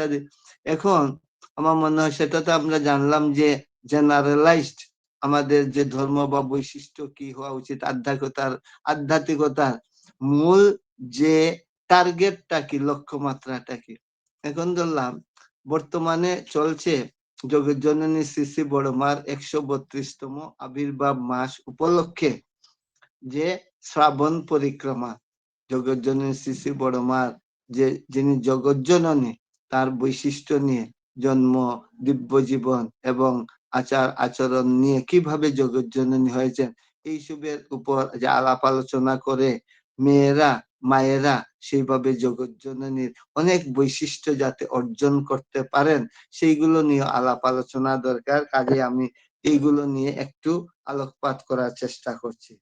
ইত্যাদি। এখন আমার মনে হয় সেটা তো আমরা জানলাম যে জেনারেলাইজড আমাদের যে ধর্ম বা বৈশিষ্ট্য কি হওয়া উচিত, আধ্যাত্মিকতার আধ্যাত্মিকতার মূল যে টার্গেটটা কি, লক্ষ্যমাত্রাটা কি? এখন ধরলাম, বর্তমানে চলছে জগজ্জননী শ্রী বড়মার একশো বত্রিশতম আবির্ভাব মাস উপলক্ষে যে শ্রাবণ পরিক্রমা। জগজ্জননী শ্রী বড়মার যে, যিনি জগজ্জননী তার বৈশিষ্ট্য নিয়ে জন্ম দিব্য জীবন এবং আচার, আচরণ নিয়ে কীভাবে জগজ্জননী হয়েছেন, এইসবের উপর যে আলাপ আলোচনা করে মেয়েরা, মায়েরা সেইভাবে জগজ্জননীর অনেক বৈশিষ্ট্য যাতে অর্জন করতে পারেন, সেইগুলো নিয়ে আলাপ আলোচনা দরকার। কাজে আমি এইগুলো নিয়ে একটু আলোকপাত করার চেষ্টা করছি।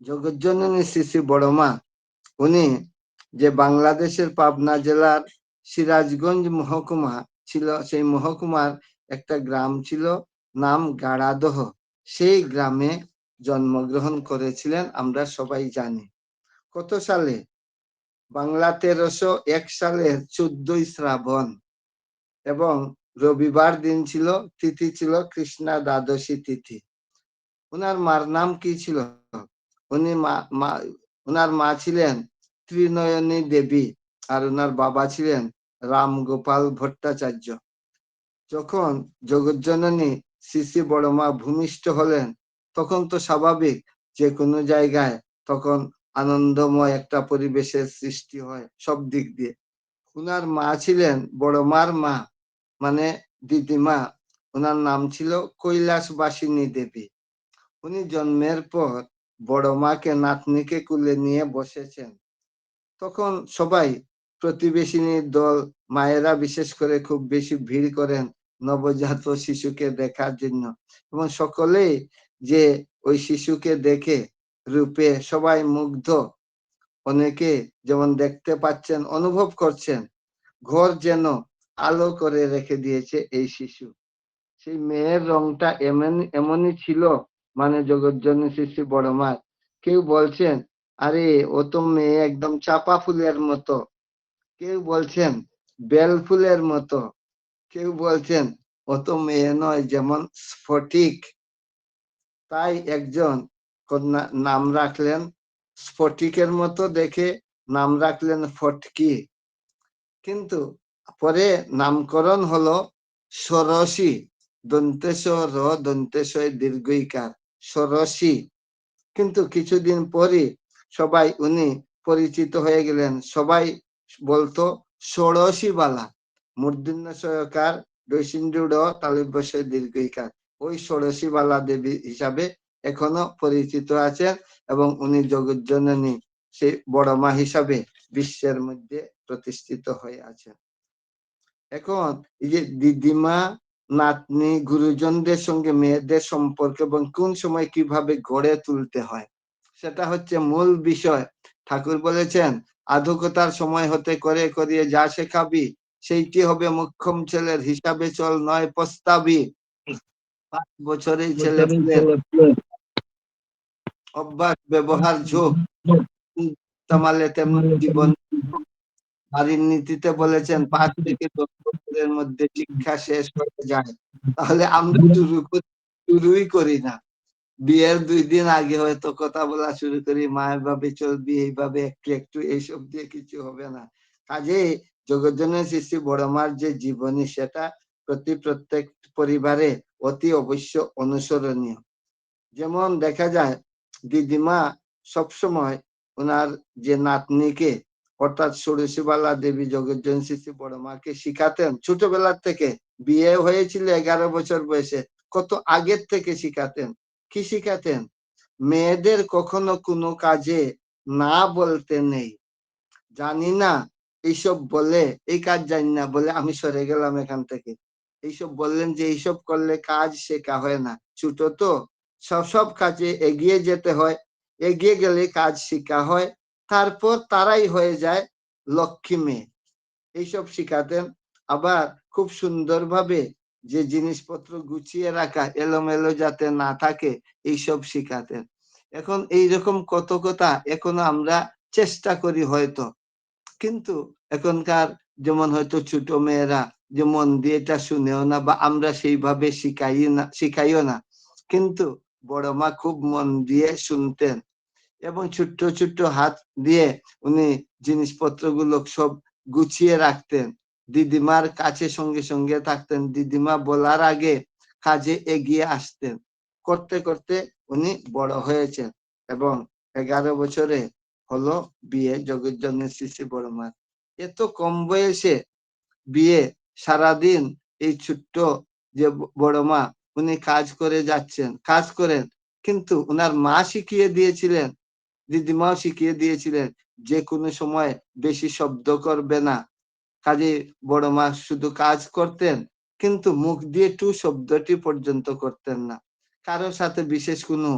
জগজ্জননী শ্রী শ্রী বড়মা, উনি যে বাংলাদেশের পাবনা জেলার সিরাজগঞ্জ মহকুমা ছিল, সেই মহকুমার একটা গ্রাম ছিল, নাম গাড়াদহ। সেই গ্রামে জন্মগ্রহণ করেছিলেন, আমরা সবাই জানি। কত সালে? বাংলা তেরোশো এক সালের চোদ্দই শ্রাবণ। এবং রবিবার দিন ছিল, তিথি ছিল কৃষ্ণা দ্বাদশী তিথি। ওনার মার নাম কি ছিল? উনি মা ওনার মা ছিলেন ত্রিনয়নী দেবী। আর ওনার বাবা ছিলেন রাম গোপাল ভট্টাচার্য। যখন জগজ্জননী শ্রী বড় মা ভূমিষ্ঠ হলেন, তখন তো স্বাভাবিক যে কোনো জায়গায় তখন আনন্দময় একটা পরিবেশের সৃষ্টি হয় সব দিক দিয়ে। উনার মা ছিলেন বড় মার মা মানে দিদিমা। ওনার নাম ছিল কৈলাসবাসিনী দেবী। উনি জন্মের পর বড় মাকে নাতনিকে কুলে নিয়ে বসেছেন। তখন সবাই প্রতিবেশিনীর দল মায়েরা বিশেষ করে খুব বেশি ভিড় করেন নবজাত শিশুকে দেখার জন্য। এবং সকলেই যে ওই শিশুকে দেখে রূপে সবাই মুগ্ধ, অনেকে যেমন দেখতে পাচ্ছেন, অনুভব করছেন, ঘর যেন আলো করে রেখে দিয়েছে এই শিশু। সেই মেয়ের রংটা এমন, এমনই ছিল মানে জগজ্জনী শিশু বড় মার কেউ বলছেন, আরে, ও তো মেয়ে একদম চাপা ফুলের মতো। কেউ বলছেন বেল ফুলের মতো। কেউ বলছেন অত মেয়ে নয়, যেমন স্ফটিক। তাই একজন নাম রাখলেন স্ফটিকের মতো দেখে নাম রাখলেন ফটকি। কিন্তু পরে নামকরণ হলো সরসী, দন্তেশ্বর দন্তেশ্বর দীর্ঘইকার, সরসী। কিন্তু কিছুদিন পরই সবাই উনি পরিচিত হয়ে গেলেন। সবাই বলতো, ষোড়শী বালা মূর্ধন্য দীর্ঘইকার ওই ষোড়শী বালা দেবী হিসাবে এখনও পরিচিত আছেন এবং উনি জগজ্জননী, সেই বড় মা হিসাবে বিশ্বের মধ্যে প্রতিষ্ঠিত হয়ে আছেন। এখন এই যে দিদিমা, নাতনি, গুরুজনদের সঙ্গে মেয়েদের সম্পর্ক এবং কোন সময় কীভাবে গড়ে তুলতে হয়, সেটা হচ্ছে মূল বিষয়। ঠাকুর বলেছেন আধুকতার সময় হতে করে করিয়ে যা শেখাবি সেইটি হবে মুখ্যম ছেলের হিসাবে চল নয় প্রস্তাবি পাঁচ বছরেই ছেলে অভ্যাস ব্যবহার ঝোঁক তামালে তেমন জীবন। বাড়ির নীতিতে বলেছেন পাঁচ থেকে দশ বছরের মধ্যে শিক্ষা শেষ হয়ে যায়। তাহলে আমরা শুরু শুরুই করি না। বিয়ের দুই দিন আগে হয়তো কথা বলা শুরু করি মা এভাবে চলবি, এইভাবে একটু একটু এইসব দিয়ে কিছু হবে না। কাজে জগজ্জনের শিশু বড় মার যে জীবনী, সেটা প্রতি প্রত্যেক পরিবারে অতি অবশ্য অনুসরণীয়। যেমন দেখা যায়, দিদিমা সবসময় ওনার যে নাতনিকে, অর্থাৎ ষোড়শীবালা দেবী জগজ্জন শিশু বড় মাকে শিখাতেন, ছোটবেলার থেকে বিয়ে হয়েছিল এগারো বছর বয়সে, কত আগের থেকে শিখাতেন। কি শিখাতেন? মেয়েদের কখনো কোনো কাজে না বলতে নেই। জানি না, এইসব বলে, এই কাজ জানি না বলে আমি সরে গেলাম এখান থেকে। এইসব বললেন যে, এইসব করলে কাজ শেখা হয় না। ছোট তো, সব সব কাজে এগিয়ে যেতে হয়। এগিয়ে গেলে কাজ শিখা হয়। তারপর তারাই হয়ে যায় লক্ষ্মী মেয়ে। এইসব শিখাতেন। আবার খুব সুন্দরভাবে যে জিনিসপত্র গুছিয়ে রাখা এলোমেলো যাতে না থাকে, এইসব শিখাতেন। এখন এইরকম কত কথা এখনও আমরা চেষ্টা করি হয়তো। কিন্তু এখনকার যেমন হয়তো ছোট মেয়েরা যে মন দিয়ে এটা শুনেও না বা আমরা সেইভাবে শিখাই না, শিখাইও না। কিন্তু বড় মা খুব মন দিয়ে শুনতেন এবং ছোট্ট ছোট্ট হাত দিয়ে উনি জিনিসপত্রগুলো সব গুছিয়ে রাখতেন। দিদিমার কাছে সঙ্গে সঙ্গে থাকতেন। দিদিমা বলার আগে কাজে এগিয়ে আসতেন। করতে করতে উনি বড় হয়েছেন এবং এগারো বছরে হলো বিয়ে জগজ্জনের শিশু বড় মার এত কম বয়সে বিয়ে সারাদিন এই ছোট্ট যে বড় মা উনি কাজ করে যাচ্ছেন, কাজ করেন। কিন্তু উনার মা শিখিয়ে দিয়েছিলেন, দিদিমাও শিখিয়ে দিয়েছিলেন যে কোনো সময় বেশি শব্দ করবে না। কাজে বড় মা শুধু কাজ করতেন, কিন্তু মুখ দিয়ে টু শব্দটি পর্যন্ত করতেন না। কারোর সাথে বিশেষ কোনো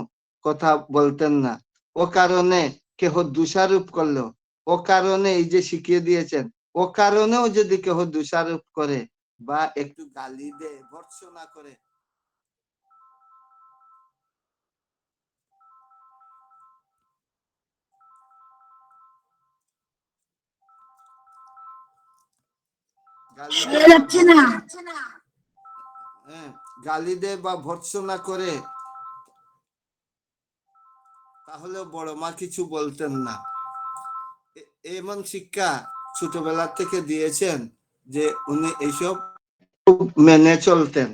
কথা বলতেন না। ও কারণে কেহ দোষারোপ করল। ও কারণে এই যে শিখিয়ে দিয়েছেন, ও কারণেও যদি কেহ দোষারোপ করে বা একটু গালি দেয় ভর্সনা করে যাচ্ছে না। হ্যাঁ, গালি দেয় বা ভর্সনা করে তাহলে বড় মা কিছু বলতেন না। এমন শিক্ষা ছোটবেলা থেকে দিয়েছেন যে উনি এইসব মেনে চলতেন।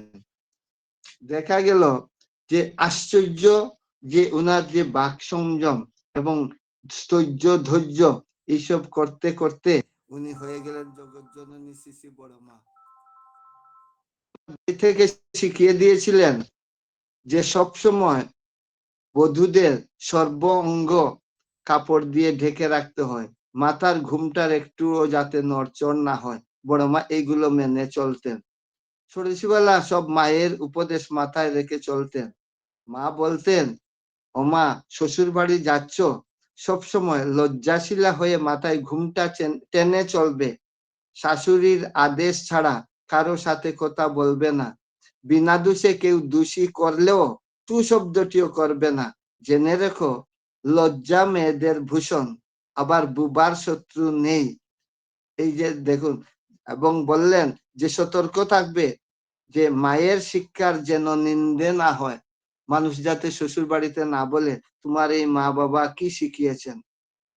দেখা গেল যে আশ্চর্য যে উনার যে বাক সংযম এবং স্থৈর্য ধৈর্য এইসব করতে করতে উনি হয়ে গেলেন জগৎ জননী শিশি বড় মা থেকে শিখিয়ে দিয়েছিলেন যে সব সময় বধূদের সর্ব অঙ্গ কাপড় দিয়ে ঢেকে রাখতে হয়, মাথার ঘুমটার একটুও যাতে নড়চড় না হয়। বড় মা এইগুলো মেনে চলতেন। ছোটবেলা সব মায়ের উপদেশ মাথায় রেখে চলতেন। মা বলতেন ও মা শ্বশুর বাড়ি যাচ্ছ? সবসময় লজ্জাশীলা হয়ে মাথায় ঘুমটা টেনে চলবে। শাশুড়ির আদেশ ছাড়া কারও সাথে কথা বলবে না। বিনা দোষে কেউ দোষী করলেও তু শব্দটিও করবে না। জেনে রেখো, লজ্জা মেয়েদের ভূষণ, আবার বুবার শত্রু নেই। এই যে দেখুন, এবং বললেন যে সতর্ক থাকবে, যে মায়ের শিক্ষার যেন নিন্দে না হয়। মানুষ যাতে শ্বশুর বাড়িতে না বলে, তোমার এই মা বাবা কি শিখিয়েছেন?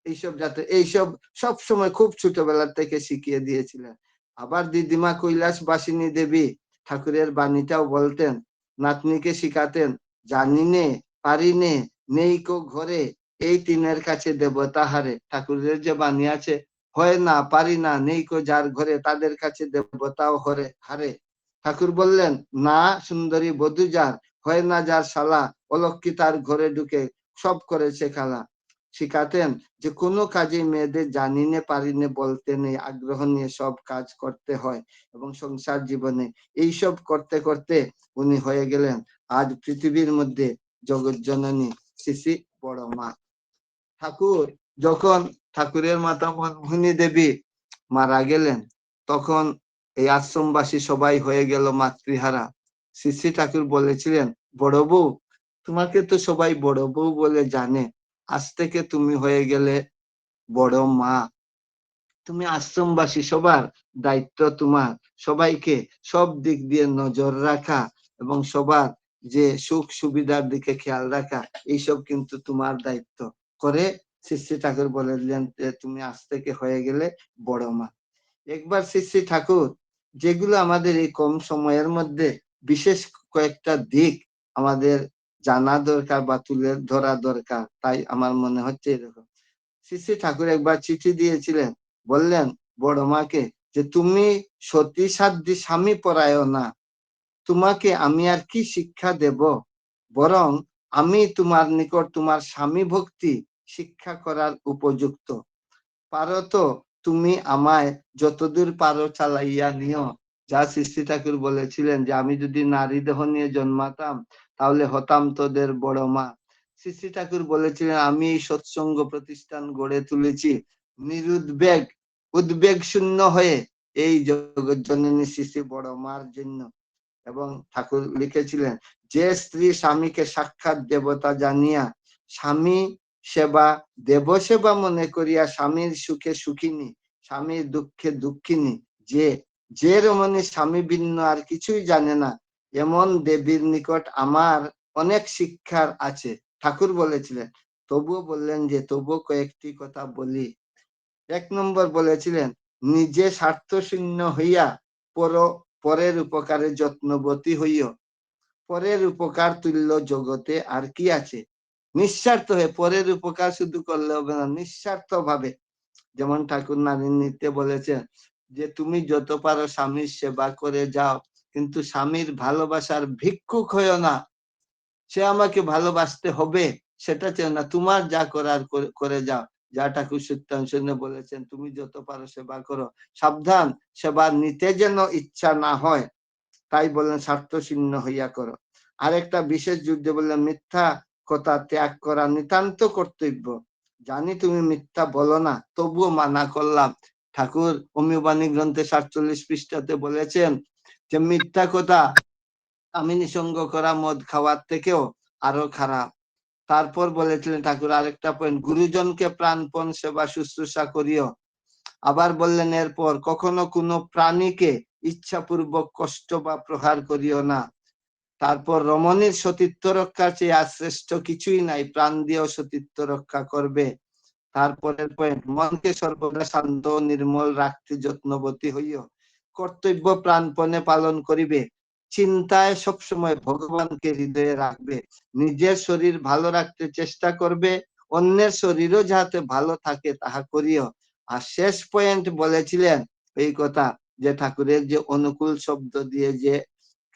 এইসব যাতে, এইসব সব সময় খুব ছোটবেলা থেকে শিখিয়ে দিয়েছিলেন। আবার দিদিমা কৈলাস বাসিনী দেবী ঠাকুরের বাণীটাও বলতেন, নাতনিকে শিখাতেন, জানি নে, পারি নে, নেই কো ঘরে, এই তিনের কাছে দেবতা হারে। ঠাকুরের যে বাণী আছে, হয় না, পারি না, নেই কো যার ঘরে, তাদের কাছে দেবতাও হরে, হারে। ঠাকুর বললেন, না, সুন্দরী, বধূ যার হয় না যার শালা অলক্ষী তার ঘরে ঢুকে সব করেছে খালা শিখাতেন যে কোনো কাজে মেয়েদের জানিনে পারিনে বলতে নেই, আগ্রহ নিয়ে সব কাজ করতে হয় এবং সংসার জীবনে এইসব করতে করতে উনি হয়ে গেলেন আজ পৃথিবীর মধ্যে জগৎ জননী শিশি বড় মা ঠাকুর, যখন ঠাকুরের মাতা মনমোহিনী দেবী মারা গেলেন, তখন এই আশ্রমবাসী সবাই হয়ে গেল মাতৃহারা। শ্রী ঠাকুর বলেছিলেন বড় বউ? তোমাকে তো সবাই বড় বউ বলে জানে। আজ থেকে তুমি হয়ে গেলে বড় মা। তুমি আশ্রমবাসী, সবার দায়িত্ব তোমার। সবাইকে সব দিক দিয়ে নজর রাখা এবং সবার যে সুখ সুবিধার দিকে খেয়াল রাখা, এইসব কিন্তু তোমার দায়িত্ব। করে শ্রী ঠাকুর বলে দিলেন যে, তুমি আজ থেকে হয়ে গেলে বড় মা। একবার শ্রী ঠাকুর, যেগুলো আমাদের এই কম সময়ের মধ্যে বিশেষ কয়েকটা দিক আমাদের জানা দরকার বা তুলে ধরা দরকার, তাই আমার মনে হচ্ছে এরকম। শ্রী শ্রী ঠাকুর একবার চিঠি দিয়েছিলেন, বললেন, বড় মাকে, যে তুমি সতী সাধ্যি স্বামী পরায় না, তোমাকে আমি আর কি শিক্ষা দেব? বরং আমি তোমার নিকট তোমার স্বামী ভক্তি শিক্ষা করার উপযুক্ত। পারো তো তুমি আমায় যতদূর পারো চালাইয়া নিও। যা সৃষ্টি ঠাকুর বলেছিলেন যে, আমি যদি নারী দেহ নিয়ে জন্মাতাম তাহলে হতাম তোদের বড় মা। শ্রী ঠাকুর বলেছিলেন, আমি এই সৎসঙ্গ প্রতিষ্ঠান গড়ে তুলেছি। নিরুদ্বেগ, উদ্বেগ শূন্য হয়ে এই জগৎ জননী শিশু বড় মার জন্য। এবং ঠাকুর লিখেছিলেন, যে স্ত্রী স্বামীকে সাক্ষাৎ দেবতা জানিয়া স্বামী সেবা, দেব সেবা মনে করিয়া স্বামীর সুখে সুখিনী, স্বামীর দুঃখে দুঃখিনী, যে যে রমণী স্বামী ভিন্ন আর কিছুই জানে না এমন দেবীর নিকট আমার অনেক শিক্ষার আছে। ঠাকুর বলেছিলেন, তবুও বললেন যে, তবুও কয়েকটি কথা বলি। এক নম্বর বলেছিলেন, নিজে স্বার্থ শূন্য হইয়া পর, পরের উপকারে যত্নবতী হইও। পরের উপকার তুল্য জগতে আর কি আছে? নিঃস্বার্থ হয়ে পরের উপকার শুধু করলে হবে না নিঃস্বার্থ ভাবে যেমন ঠাকুর নারী নিতে বলেছেন যে, তুমি যত পারো স্বামীর সেবা করে যাও কিন্তু স্বামীর ভালোবাসার ভিক্ষুক হয়েও না। সে আমাকে ভালোবাসতে হবে, সেটা চেয়ে না। তোমার যা করার করে যাও। যা ঠাকুর বলেছেন, তুমি যত পারো সেবা করো। সাবধান, সেবা নিতে যেন ইচ্ছা না হয়, তাই বললেন স্বার্থ শূন্য হইয়া করো। আরেকটা বিশেষ যুদ্ধে বললেন, মিথ্যা কথা ত্যাগ করা নিতান্ত কর্তব্য। জানি তুমি মিথ্যা বলো না, তবুও মানা করলাম। ঠাকুর অমিবাণী গ্রন্থে সাতচল্লিশ পৃষ্ঠাতে বলেছেন যে, মিথ্যা কথা আমি নিসঙ্গ করা মদ খাওয়ার থেকেও আরও খারাপ। তারপর বলেছিলেন ঠাকুর, আরেকটা পয়েন্ট গুরুজনকে প্রাণপণ সেবা শুশ্রূষা করিও। আবার বললেন, এরপর কখনো কোনো প্রাণীকে ইচ্ছাপূর্বক কষ্ট বা প্রহার করিও না। তারপর, রমণীর সতীত্ব রক্ষার চেয়ে আর শ্রেষ্ঠ কিছুই নাই, প্রাণ দিয়েও সতীত্ব রক্ষা করবে। তারপরের পয়েন্ট মনকে সর্বদা শান্ত, নির্মল রাখতে যত্নবতী হইও। কর্তব্য প্রাণপণে পালন করিবে। চিন্তায় সবসময় ভগবানকে হৃদয়ে রাখবে। নিজের শরীর ভালো রাখতে চেষ্টা করবে। অন্যের শরীরও যাতে ভালো থাকে তাহা করিও। আর শেষ পয়েন্ট বলেছিলেন এই কথা যে ঠাকুরের যে অনুকূল শব্দ দিয়ে যে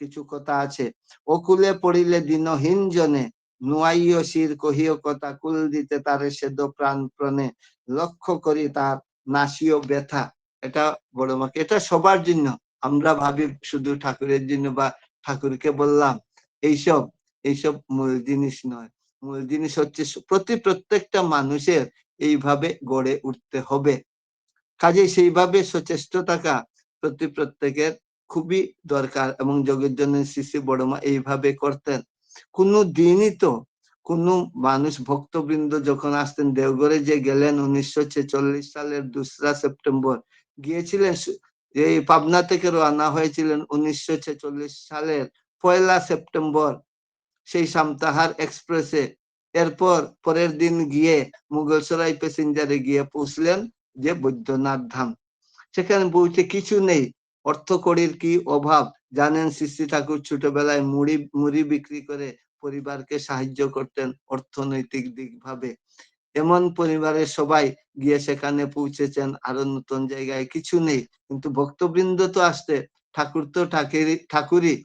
কিছু কথা আছে, অকুলে পড়িলে দিনহীন জনে নুয়াইও শির কহিও কথা, কুল দিতে তারে সেদ প্রাণ প্রণে, লক্ষ্য করি তার নাসিও ব্যথা। এটা বড় মাকে, এটা সবার জন্য। আমরা ভাবি শুধু ঠাকুরের জন্য বা ঠাকুরকে বললাম, এইসব এইসব মূল জিনিস নয়। মূল জিনিস হচ্ছে প্রতি প্রত্যেকটা মানুষের এইভাবে গড়ে উঠতে হবে। কাজে সেইভাবে সচেষ্ট থাকা প্রতি প্রত্যেকের খুবই দরকার এবং যোগের জন্য শিশু বড়মা এইভাবে করতেন। কোন দিনই তো কোন মানুষ ভক্তবৃন্দ যখন আসতেন দেওগড়ে যে গেলেন উনিশশো ছেচল্লিশ সালের দোসরা সেপ্টেম্বর, গিয়েছিলেন এই পাবনা থেকে রানা হয়েছিলেন উনিশশো ছেচল্লিশ সালের পয়লা সেপ্টেম্বর, সেই সামতাহার এক্সপ্রেসে। এরপর পরের দিন গিয়ে মুঘলসরাই প্যাসেঞ্জারে গিয়ে পৌঁছলেন যে বৈদ্যনাথ ধাম। সেখানে বইতে কিছু নেই। অর্থ কড়ির কি অভাব? জানেন শ্রী ঠাকুর ছোটবেলায় মুড়ি মুড়ি বিক্রি করে পরিবারকে সাহায্য করতেন অর্থনৈতিক দিক ভাবে এমন পরিবারের সবাই গিয়ে সেখানে পৌঁছেছেন আরও নতুন জায়গায় কিছু নেই। কিন্তু ভক্তবৃন্দ তো আসতে, ঠাকুর তো ঠাকুরই ঠাকুরই।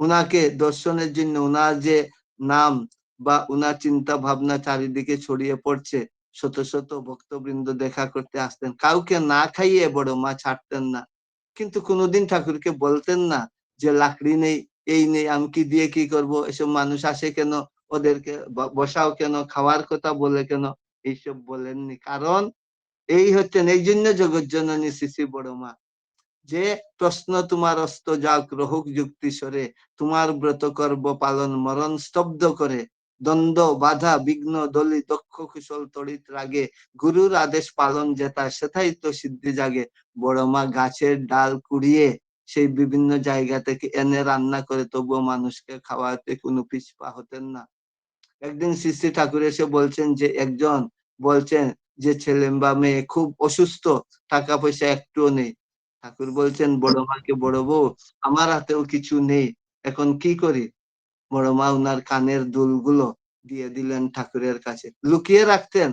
উনাকে দর্শনের জন্য উনার যে নাম বা উনার চিন্তা ভাবনা চারিদিকে ছড়িয়ে পড়ছে, শত শত ভক্তবৃন্দ দেখা করতে আসতেন। কাউকে না খাইয়ে বড় মা ছাড়তেন না। কিন্তু কোনোদিন ঠাকুরকে বলতেন না যে, লাকড়ি নেই, এই নেই, আমি কি দিয়ে কি করব? এসব মানুষ আসে কেন? ওদেরকে বসাও কেন? খাওয়ার কথা বলে কেন? এইসব বলেননি। কারণ এই হচ্ছেন, এই জন্য জগৎ জননী শিশি বড় মা যে প্রশ্ন তোমার অস্ত যাক, রহুক যুক্তি সরে, তোমার ব্রত করব পালন মরণ স্তব্ধ করে দ্বন্দ্ব, বাধা, বিঘ্ন দলি দক্ষ, কুশল, তড়িৎ, রাগে, গুরুর আদেশ পালন যেটা সেটাই তো সিদ্ধি জাগে। বড় মা গাছের ডাল কুড়িয়ে সেই বিভিন্ন জায়গা থেকে এনে রান্না করে, তবুও মানুষকে খাওয়াতে কোনো পিছপা হতেন না। একদিন শ্রী ঠাকুর এসে বলছেন যে, একজন বলছেন যে ছেলে বা মেয়ে খুব অসুস্থ, টাকা পয়সা একটুও নেই। ঠাকুর বলছেন বড় মাকে বড় বউ, আমার হাতেও কিছু নেই, এখন কি করি? বড় মা উনার কানের দুলগুলো দিয়ে দিলেন ঠাকুরের কাছে। লুকিয়ে রাখতেন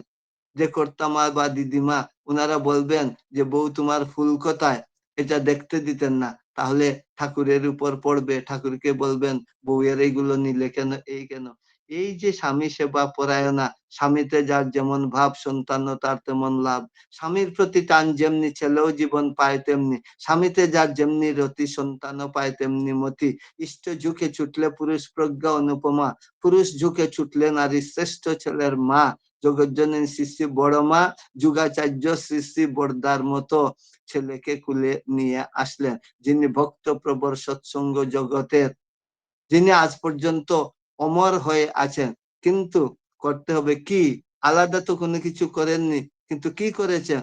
যে কর্তামা বা দিদিমা উনারা বলবেন যে, বউ, তোমার ফুল কোথায়? এটা দেখতে দিতেন না। তাহলে ঠাকুরের উপর পড়বে। ঠাকুরকে বলবেন, বউয়ের এইগুলো নিলে কেন, এই কেন? এই যে স্বামী সেবা পরায়ণা, স্বামীতে যার যেমন ভাব সন্তান, তার তেমন লাভ। স্বামীর প্রতি টান যেমনি ছেলেও জীবন পায় তেমনি, স্বামীতে যার যেমনি রতি সন্তানও পায় তেমনি মতি। ইষ্ট ঝুঁকে ছুটলে পুরুষ প্রজ্ঞা অনুপমা, পুরুষ ঝুঁকে ছুটলে নারী শ্রেষ্ঠ ছেলের মা। জগজ্জনী শ্রী বড় মা, যুগাচার্য শ্রী বর্দার মতো ছেলেকে কুলে নিয়ে আসলেন, যিনি ভক্ত প্রবর সৎসঙ্গ জগতের। যিনি আজ পর্যন্ত অমর হয়ে আছেন। কিন্তু করতে হবে কি? আলাদা তো কোনো কিছু করেননি, কিন্তু কি করেছেন?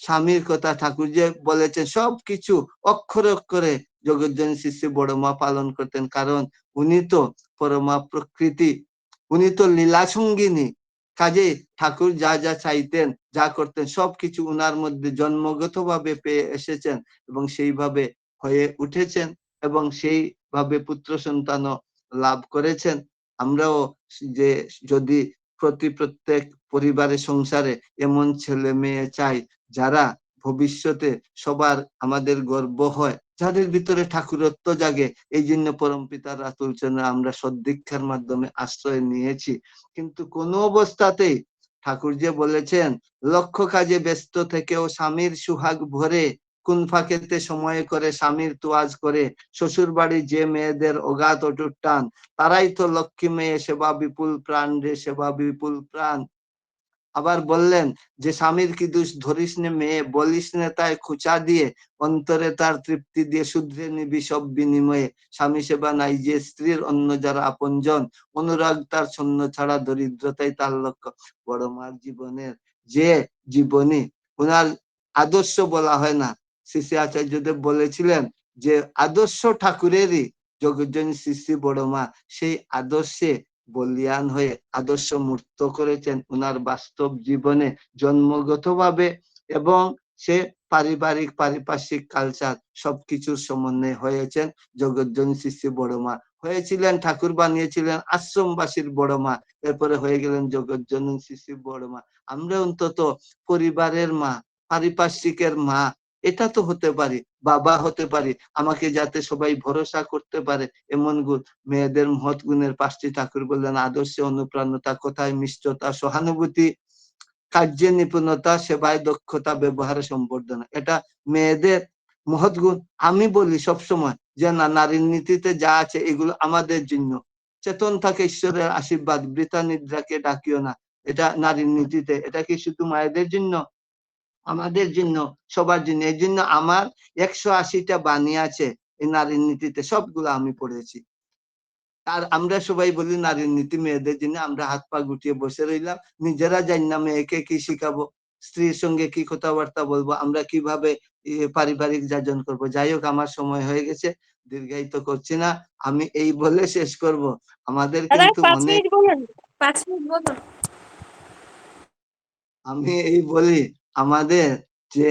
স্বামীর কথা ঠাকুর যে বলেছেন, সব কিছু অক্ষরে অক্ষরে জগজ্জনী শ্রী শ্রী বড় মা পালন করতেন। কারণ উনি তো পরমা প্রকৃতি, উনি তো লীলা সঙ্গিনী। কাজে ঠাকুর যা যা চাইতেন, যা করতেন সবকিছু উনার মধ্যে জন্মগত ভাবে পেয়ে এসেছেন এবং সেইভাবে হয়ে উঠেছেন এবং সেইভাবে পুত্র সন্তানও লাভ করেছেন। আমরাও যে যদি প্রতি প্রত্যেক পরিবারে সংসারে এমন ছেলে মেয়ে চাই, যারা ভবিষ্যতে সবার আমাদের গর্ব হয়, যাদের ভিতরে ঠাকুরত্ব জাগে, এই জন্য পরম পিতার রাতুল আমরা সদ্দীক্ষার মাধ্যমে আশ্রয় নিয়েছি। কিন্তু কোন অবস্থাতেই ঠাকুর যে বলেছেন, লক্ষ্য কাজে ব্যস্ত থেকেও স্বামীর সুহাগ ভরে কোন ফাঁকেতে সময় করে স্বামীর তোয়াজ করে শ্বশুর বাড়ি যে মেয়েদের অগাধ অটুট টান, তারাই তো লক্ষ্মী মেয়ে, সেবা বিপুল প্রাণ রে, সেবা বিপুল প্রাণ। আবার বললেন, যে স্বামীর কি দোষ, ধরিস নে মেয়ে, বলিস নে তাই খুচা দিয়ে, অন্তরে তার তৃপ্তি দিয়ে শুধরে নিবি সব বিনিময়ে। স্বামী সেবা নাই যে স্ত্রীর, অন্য যারা আপনজন। অনুরাগ তার ছন্ন ছাড়া দরিদ্রতাই তার লক্ষ্য। বড় মার জীবনের যে জীবনী ওনার আদর্শ বলা হয় না। শ্রী আচার্যদেব বলেছিলেন যে, আদর্শ ঠাকুরেরই জগজ্জনী বড় মা। সেই আদর্শে বলিয়ান হয়ে আদর্শ মূর্ত করেছেন। ওনার বাস্তব জীবনে জন্মগতভাবে এবং সে পারিবারিক, পারিপার্শ্বিক কালচার সবকিছুর সমন্বয় হয়েছেন। জগজ্জনী শ্রী শ্রী বড় মা। হয়েছিলেন, ঠাকুর বানিয়েছিলেন, আশ্রমবাসীর বড় মা। এরপরে হয়ে গেলেন জগজ্জনী শ্রী শ্রী বড় মা। আমরা অন্তত পরিবারের মা, পারিপার্শ্বিকের মা এটা তো হতে পারে, বাবা হতে পারে, আমাকে যাতে সবাই ভরসা করতে পারে, এমন গুণ। মেয়েদের মহৎ গুণের পাঁচটি ঠাকুর বললেন, আদর্শে অনুপ্রাণতা, কোথায় মিষ্টতা, সহানুভূতি, কার্যে নিপুণতা, সেবায় দক্ষতা, ব্যবহারে সম্বর্ধনা। এটা মেয়েদের মহৎ গুণ। আমি বলি সবসময় যে না, নারীর নীতিতে যা আছে এগুলো আমাদের জন্য। চেতন থাকে ঈশ্বরের আশীর্বাদ, বৃথা নিদ্রাকে ডাকিও না। এটা নারীর নীতিতে। এটা কি শুধু মায়েদের জন্য? আমাদের জন্য সবার জন্য। এই জন্য আমার একশো আশিটা বাণী আছে এই নারীর নীতিতে সবগুলো আমি পড়েছি। আর আমরা সবাই বলি নারীর নীতি মেয়েদের জন্য আমরা হাত পা গুটিয়ে বসে রইলাম। নিজেরা জানি না মেয়েকে কি শিখাবো স্ত্রীর সঙ্গে কি কথাবার্তা বলব আমরা কীভাবে পারিবারিক যাজন করব। যাই হোক আমার সময় হয়ে গেছে দীর্ঘায়িত করছি না। আমি এই বলে শেষ করব। আমাদের কিন্তু আমি এই বলি আমাদের যে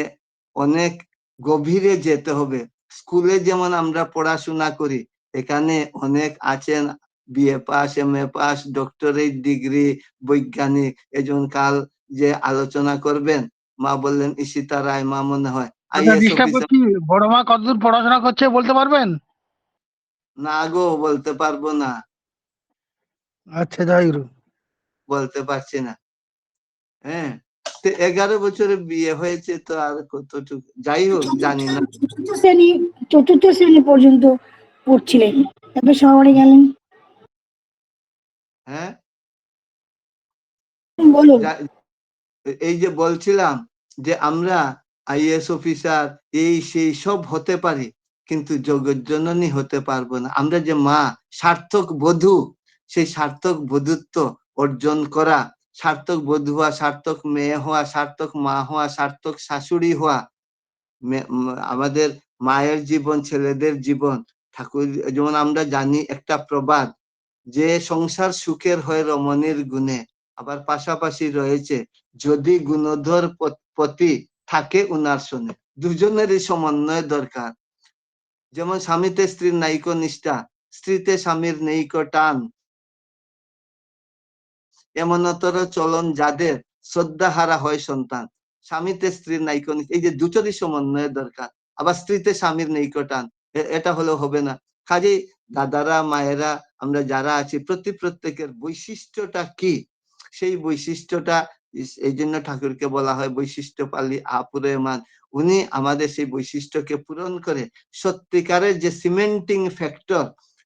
অনেক গভীরে যেতে হবে। স্কুলে যেমন আমরা পড়াশোনা করি এখানে অনেক আছেন BA pass M A pass doctorate degree বৈজ্ঞানিক। এজন কাল যে আলোচনা করবেন মা বললেন ঈশিতা রায় মা মনে হয়। আচ্ছা বড় মা কতদূর পড়াশোনা করছে বলতে পারবেন? না গো বলতে পারব না। আচ্ছা বলতে পারছি না। হ্যাঁ। এগারো বছরে বিয়ে হয়েছে তো আর কতটুকু? যাই হোক জানি না। চতুর্থ শ্রেণি চতুর্থ শ্রেণি পর্যন্ত পড়ছিলেন। তারপর শহরে গেলেন। হ্যাঁ? বলুন। এই যে বলছিলাম যে আমরা আইএস অফিসার এই সেই সব হতে পারি কিন্তু জগজ্জননী হতে পারব না। আমরা যে মা সার্থক বধূ সেই সার্থক বধুত্ব অর্জন করা সার্থক বধূ হওয়া, সার্থক মেয়ে হওয়া, সার্থক মা হওয়া, সার্থক শাশুড়ি হওয়া। আমাদের মায়ের জীবন, ছেলেদের জীবন। ঠাকুর, যেমন আমরা জানি একটা প্রবাদ, যে সংসার সুখের হয় রমণীর গুণে, আবার পাশাপাশি রয়েছে যদি গুণধর পতি থাকে উনার শোনে। দুজনেরই সমন্বয় দরকার। যেমন স্বামীতে স্ত্রীর নাইক নিষ্ঠা স্ত্রীতে স্বামীর নেইক টান এমনতর চলন যাদের শ্রদ্ধাহারা হয় সন্তান। স্বামীতে স্ত্রীর নাইক নিষ্ঠা এই যে দুটোরই সমন্বয় দরকার। আবার স্ত্রীতে স্বামীর নৈকটান এটা হলে হবে না। কাজেই দাদারা, মায়েরা, আমরা যারা আছি, প্রতি প্রত্যেকের বৈশিষ্ট্যটা কি? সেই বৈশিষ্ট্যটা এই জন্য ঠাকুরকে বলা হয় বৈশিষ্ট্য পালি আপুরে মান উনি আমাদের সেই বৈশিষ্ট্যকে পূরণ করে সত্যিকারের যে সিমেন্টিং ফ্যাক্টর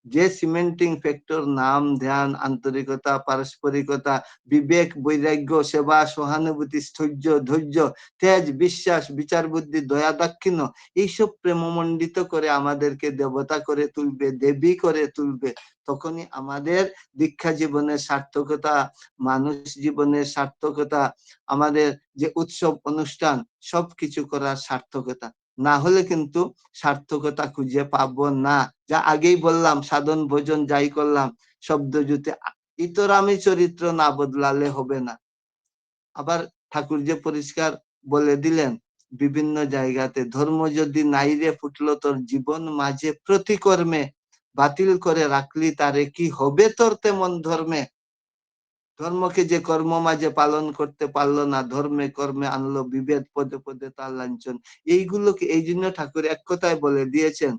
যে সিমেন্টিং ফ্যাক্টর নাম, ধ্যান, আন্তরিকতা, পারস্পরিকতা, বিবেক, বৈরাগ্য, সেবা, সহানুভূতি, স্থৈর্য, ধৈর্য, তেজ, বিশ্বাস, বিচার বুদ্ধি, দয়া, দাক্ষিণ্য, এইসব প্রেমমণ্ডিত করে আমাদেরকে দেবতা করে তুলবে, দেবী করে তুলবে। তখনই আমাদের দীক্ষা জীবনের সার্থকতা, মানুষ জীবনের সার্থকতা, আমাদের যে উৎসব, অনুষ্ঠান, সবকিছু করার সার্থকতা। না হলে কিন্তু সার্থকতা খুঁজে পাবো না। যা আগেই বললাম, সাধন ভোজন যাই করলাম, শব্দ জুতে ইতর আমি চরিত্র না বদলালে হবে না। আবার ঠাকুর যে পরিষ্কার বলে দিলেন, বিভিন্ন জায়গাতে, ধর্ম যদি নাইরে ফুটলো তোর জীবন মাঝে, প্রতিকর্মে বাতিল করে রাখলি তারে কি হবে তোর তেমন ধর্মে? ধর্মকে যে কর্ম মাঝে পালন করতে পারল না, ধর্মে কর্মে আনলো, বিভেদ পদে পদে তার লাঞ্ছন। এইগুলোকে, এই জন্য ঠাকুর এক কথায় বলে দিয়েছেন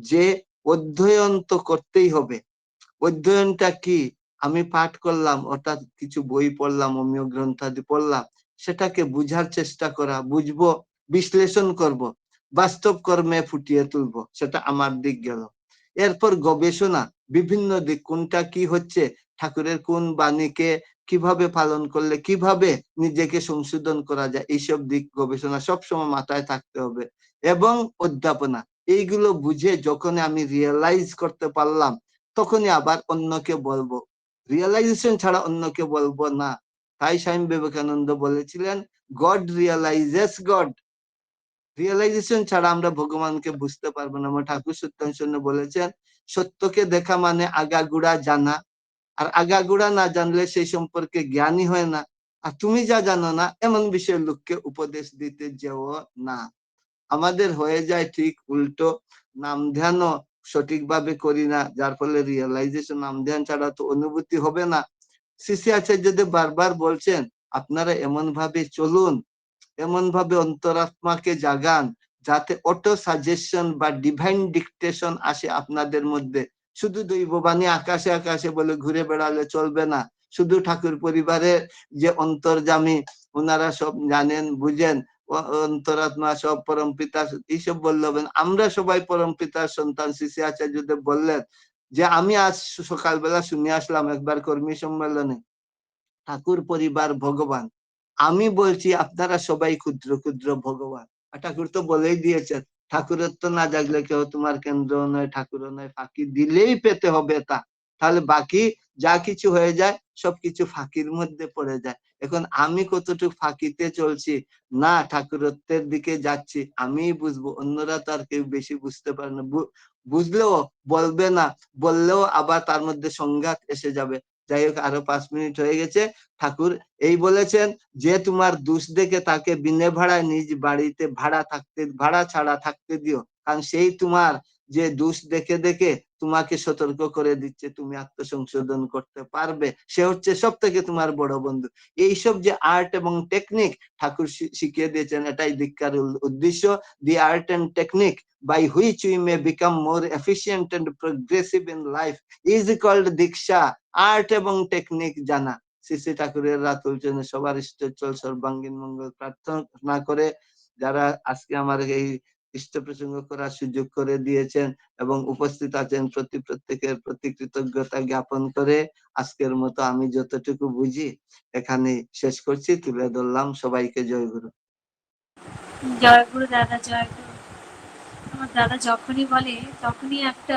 যে, অধ্যয়ন তো করতেই হবে। অধ্যয়নটা কি? আমি পাঠ করলাম অর্থাৎ কিছু বই পড়লাম অমীয় গ্রন্থাদি পড়লাম, সেটাকে বুঝার চেষ্টা করা, বুঝব, বিশ্লেষণ করব, বাস্তব কর্মে ফুটিয়ে তুলবো, সেটা আমার দিক গেল। এরপর গবেষণা, বিভিন্ন দিক, কোনটা কি হচ্ছে ঠাকুরের কোন বাণীকে কীভাবে পালন করলে, কীভাবে নিজেকে সংশোধন করা যায়, এইসব দিক গবেষণা সবসময় মাথায় থাকতে হবে। এবং অধ্যাপনা, এইগুলো বুঝে যখন আমি রিয়েলাইজ করতে পারলাম, তখনই আবার অন্যকে বলব। রিয়েলাইজেশন ছাড়া অন্যকে বলব না। তাই স্বামী বিবেকানন্দ বলেছিলেন গড রিয়েলাইজেস গড রিয়েলাইজেশন ছাড়া আমরা ভগবানকে বুঝতে পারব না। আমার ঠাকুর সত্যাংশন্য বলেছেন, সত্যকে দেখা মানে আগাগুড়া জানা। আর আগাগুড়া না জানলে সেই সম্পর্কে জ্ঞানী হয় না। আর তুমি যা জানো না, এমন বিষয়ে লোককে উপদেশ দিতে যেও না। আমাদের হয়ে যায় ঠিক উল্টো। নাম ধ্যানও সঠিকভাবে করি না, যার ফলে রিয়েলাইজেশন নাম ধ্যান ছাড়া তো অনুভূতি হবে না। শিশি আচার্যদেব বারবার বলছেন, আপনারা এমন ভাবে চলুন এমন ভাবে অন্তরাত্মাকে জাগান, যাতে অটো সাজেশন বা ডিভাইন ডিকটেশন আসে আপনাদের মধ্যে শুধু দৈববাণী আকাশে আকাশে বলে ঘুরে বেড়ালে চলবে না। শুধু ঠাকুর পরিবারের যে অন্তর্জামী ওনারা সব জানেন, বুঝেন অন্তরাত্মা, সব পরম পিতা, এইসব বললেন। আমরা সবাই পরম পিতার সন্তান শিশি আচার্যদেব বললেন যে, আমি আজ সকালবেলা শুনে আসলাম একবার কর্মী সম্মেলনে। ঠাকুর পরিবার ভগবান। আমি বলছি, আপনারা সবাই ক্ষুদ্র ক্ষুদ্র ভগবান। ঠাকুর তো বলেই দিয়েছেন। ঠাকুরের তো না জাগলে কেউ তোমার কেন্দ্র নয় ঠাকুর নয়, ফাঁকি দিলেই পেতে হবে তা। তাহলে বাকি যা কিছু হয়ে যায় সবকিছু ফাঁকির মধ্যে পড়ে যায়। এখন আমি কতটুকু ফাঁকিতে চলছি? না, ঠাকুরত্বের দিকে যাচ্ছি আমি বুঝব, অন্যরা তো আর কেউ বেশি বুঝতে পারে না। বুঝলেও বলবে না, বললেও আবার তার মধ্যে সংঘাত এসে যাবে। যাই হোক, আরও পাঁচ মিনিট হয়ে গেছে। ঠাকুর এই বলেছেন যে, তোমার দুষ দেখে তাকে বিনে ভাড়ায় নিজ বাড়িতে ভাড়া থাকতে, ভাড়া ছাড়া থাকতে দিও, কারণ সেই তোমার যে দুষ দেখে দেখে তোমাকে সতর্ক করে দিচ্ছে, তুমি আত্মসংশোধন করতে পারবে। সে হচ্ছে সব থেকে তোমার বড় বন্ধু। এইসব যে আর্ট এবং টেকনিক ঠাকুর শিখিয়ে দিয়েছেন, এটাই দীক্ষার উদ্দেশ্য। The art and technique by which we may become more efficient and progressive in life is called দীক্ষা। আর্ট এবং টেকনিক জানা। শ্রী শ্রী ঠাকুরের রাতুল জন্য সবার ইষ্টচল সর্বাঙ্গীন মঙ্গল প্রার্থনা করে। যারা আজকে আমার এই ইষ্ট প্রসঙ্গ করার সুযোগ করে দিয়েছেন এবং উপস্থিত আছেন প্রতি প্রত্যেকের প্রতি কৃতজ্ঞতা জ্ঞাপন করে আজকের মতো আমি যতটুকু বুঝি এখানে শেষ করছি। তুলে ধরলাম। সবাইকে জয় গুরু। জয় গুরু দাদা, জয় গুরু। আমার দাদা যখনই বলে, তখনই একটা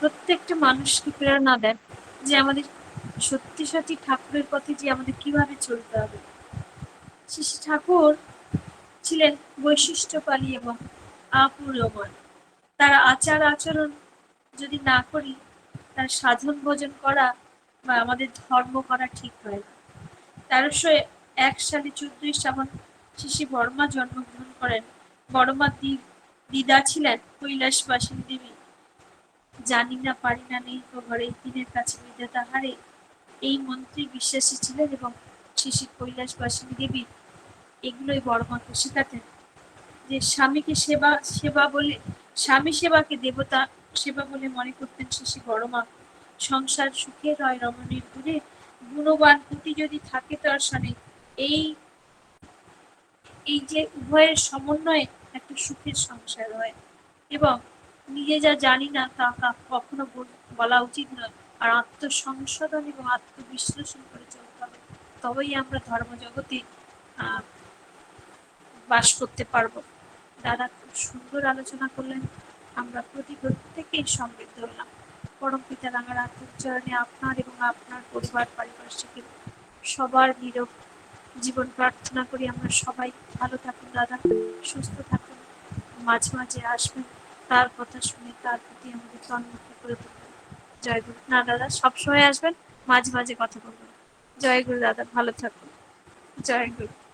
প্রত্যেকটা মানুষকে প্রেরণা দেন যে আমাদের সত্যি সত্যি ঠাকুরের পথে যে আমাদের কীভাবে চলতে হবে। শ্রী ঠাকুর ছিলেন বৈশিষ্ট্যপালী এবং আপুরমন তার আচার আচরণ যদি না করি, তার সাধন ভোজন করা বা আমাদের ধর্ম করা ঠিক হয় না। তেরোশো এক সালে চোদ্দই শ্রাবণ শিশি বর্মা জন্মগ্রহণ করেন। বড়মা দি- দিদা ছিলেন কৈলাস কৈলাসবাসিনী দেবী। জানি না, পারি না, নেই তো ঘরে দিনের কাছে বিদ্যা হারে এই মন্ত্রী বিশ্বাসী ছিলেন এবং শিশি কৈলাসবাসিনী দেবী। এগুলোই বড়মাকে শেখাতেন। যে স্বামীকে সেবা সেবা বলে, স্বামী সেবাকে দেবতা সেবা বলে মনে করতেন শিশি বড়মা। সংসার সুখে রয় রমণীর গুণে গুণবান পুঁতি যদি থাকে তার সামনে এই এই যে উভয়ের সমন্বয়ে একটা সুখের সংসার হয়। এবং নিজে যা জানি না তা কখনো বলা উচিত নয়। আর আত্মসংশোধন এবং আত্মবিশ্লেষণ করে চলতে হবে। তবেই আমরা ধর্মজগতে বাস করতে পারব। দাদা খুব সুন্দর আলোচনা করলেন। আমরা প্রতি প্রত্যেকেই সমৃদ্ধ হলাম। পরম পিতা রাঙার চরণে আপনার এবং আপনার পরিবার পারিপার্শ্বিকের সবার নিরব জীবন প্রার্থনা করি। আমরা সবাই ভালো থাকুন, দাদা। সুস্থ থাকুন। মাঝে মাঝে আসবেন। তার কথা শুনে তার প্রতি আমাদের তন্মুক্ত করে তুলবেন। জয় গুরু। না, দাদা, সবসময় আসবেন। মাঝে মাঝে কথা বলবেন। জয় গুরু, দাদা, ভালো থাকুন। জয় গুরু।